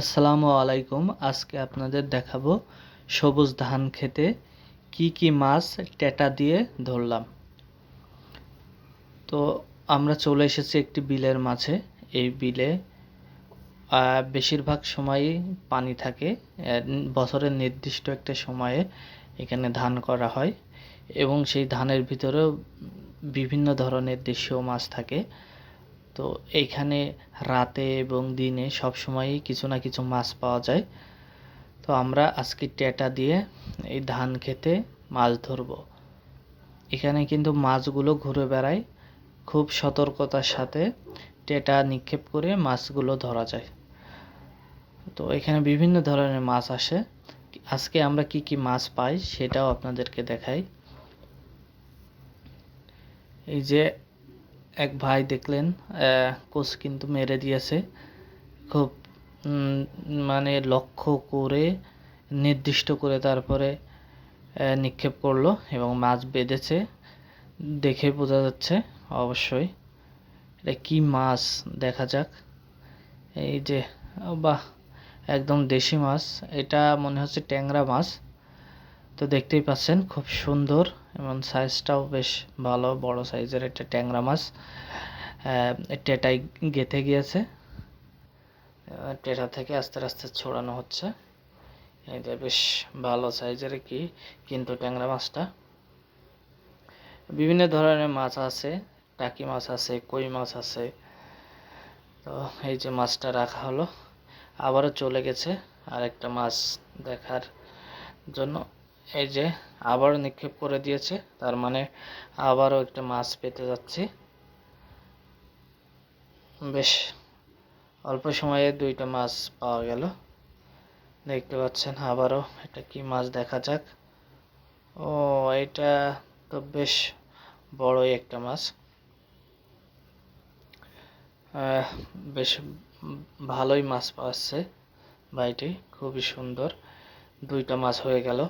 আসসালামু আলাইকুম। আজকে আপনাদের দেখাবো সবুজ ধান খেতে কি কি মাছ টেটা দিয়ে ধরলাম। তো আমরা চলে এসেছি একটি বিলের মাঝে। এই বিলে বেশিরভাগ সময়ই পানি থাকে। বছরের নির্দিষ্ট একটা সময়ে এখানে ধান করা হয় এবং সেই ধানের ভিতরেও বিভিন্ন ধরনের দেশীয় মাছ থাকে। তো এইখানে রাতে এবং দিনে সব সময়ই কিছু না কিছু মাছ পাওয়া যায়। তো আমরা আজকে টেটা দিয়ে এই ধান খেতে মাছ ধরব। এখানে কিন্তু মাছগুলো ঘুরে বেড়ায়। খুব সতর্কতার সাথে টেটা নিক্ষেপ করে মাছগুলো ধরা যায়। তো এখানে বিভিন্ন ধরনের মাছ আসে। আজকে আমরা কি কি মাছ পাই সেটাও আপনাদেরকে দেখাই। এই যে এক ভাই দেখলেন কোচ কিন্তু মেরে দিয়েছে। খুব মানে লক্ষ্য করে, নির্দিষ্ট করে তারপরে নিক্ষেপ করল এবং মাছ বেঁধেছে। দেখে বোঝা যাচ্ছে, অবশ্যই, এটা কী মাছ? দেখা যাক। এই যে, বাহ, একদম দেশি মাছ। এটা মনে হচ্ছে ট্যাংরা মাছ। তো দেখতেই পাচ্ছেন, খুব সুন্দর এবং সাইজটাও বেশ ভালো, বড় সাইজের একটা ট্যাংরা মাছ। টেটাই গেঁথে গিয়েছে। টেটা থেকে আস্তে আস্তে ছড়ানো হচ্ছে। যে বেশ ভালো সাইজের কি কিন্তু ট্যাংরা মাছটা। বিভিন্ন ধরনের মাছ আছে, টাকি মাছ আছে, কই মাছ আছে। তো এই যে মাছটা রাখা হলো, আবারও চলে গেছে আর একটা মাছ দেখার জন্য। এই যে আবারও নিক্ষেপ করে দিয়েছে, তার মানে আবারও একটা মাছ পেতে যাচ্ছি। বেশ, অল্প সময়ে দুইটা মাছ পাওয়া গেল। দেখতে পাচ্ছেন আবারও এটা কি মাছ দেখা যাক। ও, এটা তো বেশ বড়ই একটা মাছ। বেশ ভালোই মাছ পাচ্ছে বাইটি খুবই সুন্দর। দুইটা মাছ হয়ে গেল।